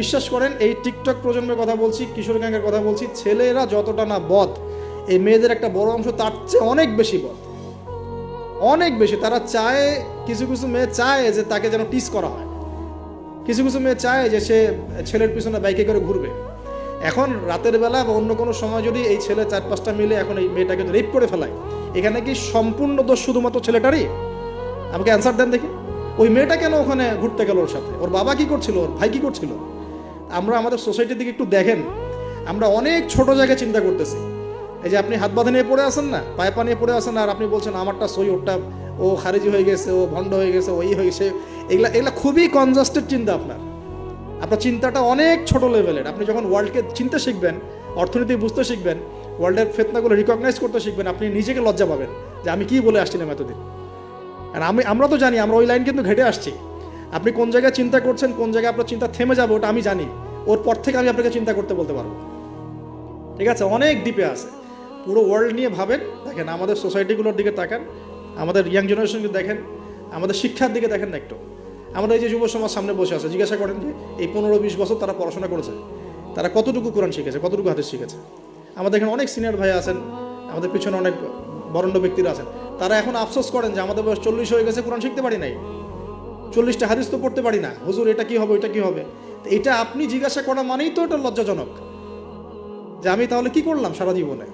বিশ্বাস করেন, এই টিকটক প্রজন্মের কথা বলছি, কিশোর গ্যাংয়ের কথা বলছি, ছেলেরা যতটা না বধ এই মেয়েদের একটা বড় অংশ তার চেয়ে অনেক বেশি বদ। অনেক বেশি, তারা চায়, কিছু কিছু মেয়ে চায় যে তাকে যেন টিস করা হয়। কিছু কিছু মেয়ে চায় যে সে ছেলের পিছনে বাইকে করে ঘুরবে। এখন রাতের বেলা বা অন্য কোনো সময় যদি এই ছেলে চার পাঁচটা মিলে এখন এই মেয়েটাকে রেপ করে ফেলায়, এখানে কি সম্পূর্ণ দোষ শুধুমাত্র ছেলেটারই? আমাকে অ্যান্সার দেন দেখি। ওই মেয়েটা কেন ওখানে ঘুরতে গেল ওর সাথে? ওর বাবা কি করছিল? ওর ভাই কি করছিল? আমরা আমাদের সোসাইটির দিকে একটু দেখেন। আমরা অনেক ছোট জায়গায় চিন্তা করতেছি। এই যে আপনি হাত বাঁধা নিয়ে পড়ে আসেন না? পায়ে পা নিয়ে পড়ে আছেন আর আপনি বলছেন, আমারটা সই, ওরটা ও খারিজি হয়ে গেছে, ও ভণ্ড হয়ে গেছে ওই হয়ে গেছে। এগুলা এগুলা খুবই কনজাস্টেড চিন্তা আপনার। আপনার চিন্তাটা অনেক ছোট লেভেলের আপনি যখন ওয়ার্ল্ডকে চিনতে শিখবেন, অর্থনীতি বুঝতে শিখবেন ওয়ার্ল্ডের ফেতনাগুলো রিকগনাইজ করতে শিখবেন, আপনি নিজেকে লজ্জা পাবেন যে আমি কি বলে আসছিলাম এতদিন। আর আমি আমরা তো জানি, আমরা ওই লাইন কিন্তু ঘেটে আসছি। আপনি কোন জায়গায় চিন্তা করছেন, কোন জায়গায় আপনার চিন্তা থেমে যাবে, ওটা আমি জানি। ওর পর থেকে আমি আপনাকে চিন্তা করতে বলতে পারব। ঠিক আছে? অনেক দ্বীপে আছে। পুরো ওয়ার্ল্ড নিয়ে ভাবেন, দেখেন আমাদের সোসাইটিগুলোর দিকে তাকান, আমাদের ইয়াং জেনারেশনকে দেখেন, আমাদের শিক্ষার দিকে দেখেন না একটু। আমাদের এই যে যুব সমাজ সামনে বসে আছে, জিজ্ঞাসা করেন যে, এই পনেরো বিশ বছর তারা পড়াশোনা করেছে? তারা কতটুকু কোরআন শিখেছে, কতটুকু হাদিস শিখেছে? আমাদের এখানে অনেক সিনিয়র ভাই আছেন, আমাদের পিছনে অনেক বরণ্য ব্যক্তিরা আছেন। তারা এখন আফসোস করেন যে, আমাদের বয়স চল্লিশ হয়ে গেছে, কোরআন শিখতে পারি নাই। চল্লিশটা হাদিস তো পড়তে পারি না। হুজুর, এটা কি হবে এটা কি হবে? এটা আপনি জিজ্ঞাসা করা মানেই তো এটা লজ্জাজনক। যে আমি তাহলে কি করলাম সারা জীবনে?